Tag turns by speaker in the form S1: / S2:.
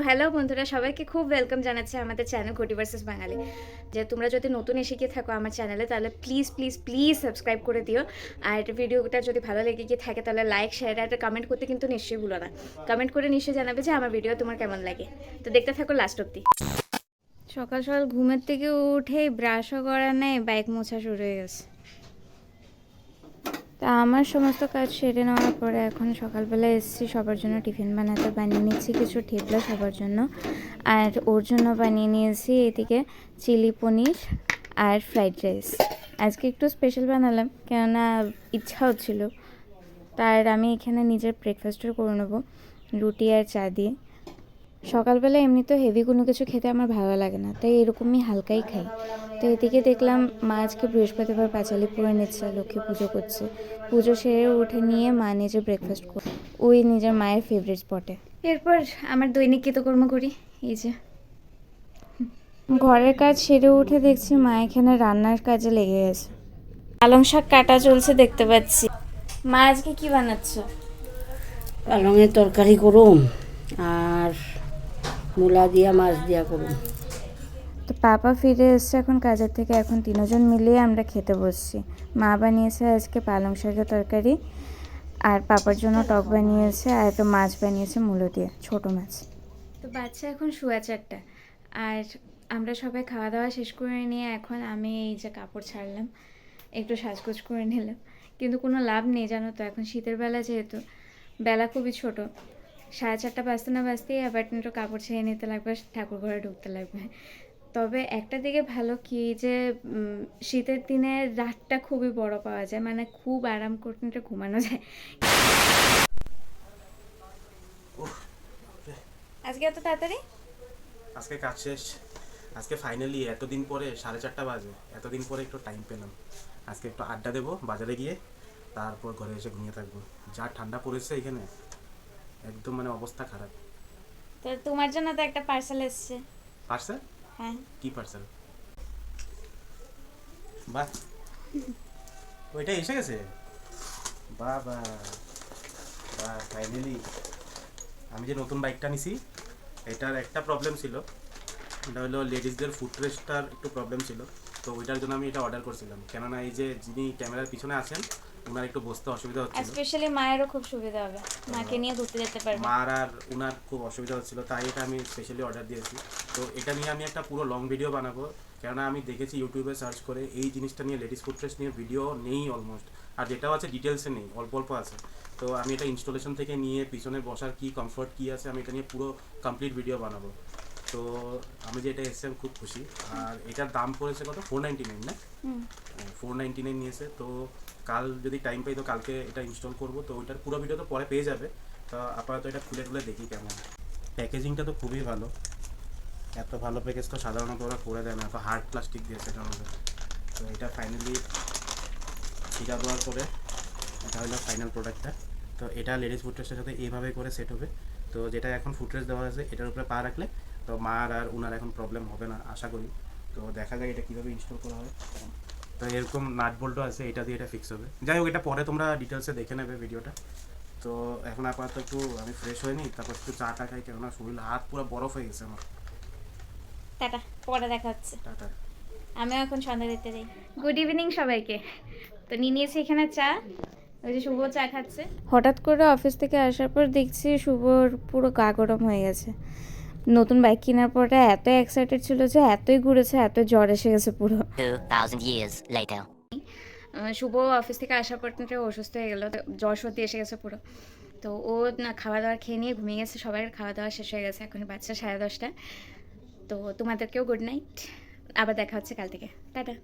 S1: তো হ্যালো বন্ধুরা, সবাইকে খুব ওয়েলকাম জানাচ্ছি আমাদের চ্যানেল ঘটি ভার্সেস বাঙালি। যে তোমরা যদি নতুন এসে গিয়ে থাকো আমার চ্যানেলে তাহলে প্লিজ প্লিজ প্লিজ সাবস্ক্রাইব করে দিও। আর ভিডিওটা যদি ভালো লেগে গিয়ে থাকে, তাহলে লাইক শেয়ার আর কমেন্ট করতে কিন্তু নিশ্চয়ই ভুলো না। কমেন্ট করে নিশ্চয়ই জানাবে যে আমার ভিডিও তোমার কেমন লাগে। তো দেখতে থাকো লাস্ট অব্দি সকাল সকাল ঘুমের থেকে উঠেই ব্রাশও করা নেই বাইক মোছা শুরু হয়ে গেছে। তা আমার সমস্ত কাজ সেরে নেওয়ার পরে এখন সকালবেলা এসেছি, সবার জন্য টিফিন বানাতে। বানিয়ে নিচ্ছি কিছু ঠেপলা সবার জন্য। আর ওর জন্য বানিয়ে নিয়েছি এদিকে চিলি পনির আর ফ্রাইড রাইস। আজকে একটু স্পেশাল বানালাম, কেননা ইচ্ছা হচ্ছিল তার আমি এখানে নিজের ব্রেকফাস্টও করে নেব, রুটি আর চা দিয়ে। সকালবেলা এমনি তো হেভি কোনো কিছু খেতে আমার ভালো লাগে না তাই এরকমই হালকাই খাই। তো এদিকে দেখলাম মা আজকে বৃহস্পতিবার পাঁচালি পরে নিচ্ছে লক্ষ্মী পুজো করছে। পুজো সেরে উঠে নিয়ে মা নিজে ব্রেকফাস্ট করে ওই নিজের মায়ের ফেভারিট স্পটে এরপর আমার দৈনিক কৃতকর্ম করি এই যে। ঘরের কাজ সেরে উঠে দেখছি মা এখানে রান্নার কাজে লেগে গেছে। পালং শাক কাটা চলছে দেখতে পাচ্ছি। মা আজকে কি বানাচ্ছ?
S2: পালংয়ের তরকারি করুম আর মূলা দিয়া মাছ দিয়া করুম
S1: তো পাপা ফিরে এসছে এখন কাজের থেকে এখন তিনজন মিলিয়ে আমরা খেতে বসছি। মা বানিয়েছে আজকে পালং শাকের তরকারি আর পাপার জন্য টক বানিয়েছে আর একটা মাছ বানিয়েছে মূলো দিয়ে ছোট মাছ। তো বাচ্চা এখন শুয়া চারটা আর আমরা সবাই খাওয়া দাওয়া শেষ করে নিয়ে এখন আমি এই যে কাপড় ছাড়লাম একটু সাজগোজ করে নিলাম। কিন্তু কোনো লাভ নেই জানো তো এখন শীতের বেলা যেহেতু বেলা খুবই ছোট সাড়ে চারটা বাজতে না বাজতেই আবার একটু কাপড় ছেড়ে নিতে লাগবে ঠাকুর ঘরে ঢুকতে লাগবে। তবে একটা দিকে ভালো কি যে শীতের দিনে রাতটা খুবই বড় পাওয়া যায় মানে খুব আরাম করতে ঘুমানো যায়। আজকে এত তাড়াতাড়ি?
S3: আজকে কাজ শেষ। আজকে ফাইনালি এতদিন পরে সাড়ে চারটা বাজে এতদিন পরে একটু টাইম পেলাম। আজকে একটু আড্ডা দেবো বাজারে গিয়ে তারপর ঘরে এসে ঘুমিয়ে থাকব। যা ঠান্ডা পড়েছে এখানে একদম মানে অবস্থা খারাপ।
S1: তো তোমার জন্য তো একটা পার্সেল এসছে।
S3: পার্সেল
S1: হ্যাঁ।
S3: কি পার্সেল বাহ। ওইটা এসে গেছে? বাহ বাহ বাহ ফাইনালি আমি যে নতুন বাইকটা নিছি এটার একটা প্রবলেম ছিল। এটা হলো লেডিসদের ফুটরেস্টটার একটু প্রবলেম ছিল। তো ওইটার জন্য আমি এটা অর্ডার করছিলাম। কেননা এই যে যিনি ক্যামেরার পিছনে আছেন ওনার একটু বসতে অসুবিধা হচ্ছিল।
S1: স্পেশালি মায়েরও খুব সুবিধা হবে। মাকে নিয়ে ঘুরতে যেতে পারবে।
S3: মার আর উনার খুব অসুবিধা হচ্ছিল তাই এটা আমি স্পেশালি অর্ডার দিয়েছি। তো এটা নিয়ে আমি একটা পুরো লং ভিডিও বানাবো কেননা আমি দেখেছি ইউটিউবে সার্চ করে এই জিনিসটা নিয়ে লেডিস ফুটরেস্ট নিয়ে ভিডিও নেই অলমোস্ট আর যেটাও আছে ডিটেলসে নেই অল্প অল্প আছে। তো আমি এটা ইনস্টলেশন থেকে নিয়ে পিছনে বসার কি কমফর্ট কি আছে আমি এটা নিয়ে পুরো কমপ্লিট ভিডিও বানাবো। তো আমি যে এটা এসেছি আমি খুব খুশি। আর এটার দাম পড়েছে কত? ফোর নাইনটি নাইন না? ফোর নাইনটি নাইন নিয়েছে। তো কাল যদি টাইম পাই তো কালকে এটা ইনস্টল করব। তো ওইটার পুরো ভিডিও তো পরে পেয়ে যাবে। তো আপাতত এটা খুলে খুলে দেখি কেমন। প্যাকেজিংটা তো খুবই ভালো। এত ভালো প্যাকেজ তো সাধারণত ওরা করে দেয় না। এত হার্ড প্লাস্টিক দিয়েছে মধ্যে তো এটা ফাইনালি ছিটা দেওয়ার পরে এটা হলো ফাইনাল প্রোডাক্টটা তো এটা লেডিস ফুটরেসের সাথে এইভাবে করে সেট হবে। তো যেটা এখন ফুটরেস দেওয়া আছে, এটার উপরে পা রাখলে তো মার আর উনার এখন প্রবলেম হবে না, আশা করি। তো দেখা যাক এটা কীভাবে ইনস্টল করা হয়। তো এরকম নাট বল্টও আছে এটা দিয়ে এটা ফিক্স হবে। যাই হোক এটা পরে তোমরা ডিটেলসে দেখে নেবে ভিডিওটা। তো এখন আপাতত একটু আমি ফ্রেশ হয়ে নিই তারপর একটু চা টা খাই কেননা শরীর হাত পুরো বরফ হয়ে গেছে আমার।
S1: টাটা পরে দেখা হচ্ছে।
S3: টাটা।
S1: আমিও এখন সন্ধ্যা দিতে যাই। গুড ইভিনিং সবাইকে। তো নিয়ে নিয়েছি এখানে চা ওই যে শুভ চা খাচ্ছে। হঠাৎ করে অফিস থেকে আসার পর দেখছি শুভর পুরো গা গরম হয়ে গেছে। নতুন বাইক কেনার পরে এত এক্সাইটেড ছিল যে এতই ঘুরেছে এত জ্বর এসে গেছে পুরো।
S4: 2,000 years later.
S1: আহ, শুভ অফিস থেকে আসার পর থেকে অসুস্থ হয়ে গেলো জ্বর সর্দি এসে গেছে পুরো। তো ও না খাওয়া দাওয়া খেয়ে নিয়ে ঘুমিয়ে গেছে সবার খাওয়া দাওয়া শেষ হয়ে গেছে এখন বাচ্চা সাড়ে দশটা। তো তোমাদেরকেও গুড নাইট আবার দেখা হচ্ছে কাল থেকে। টাটা।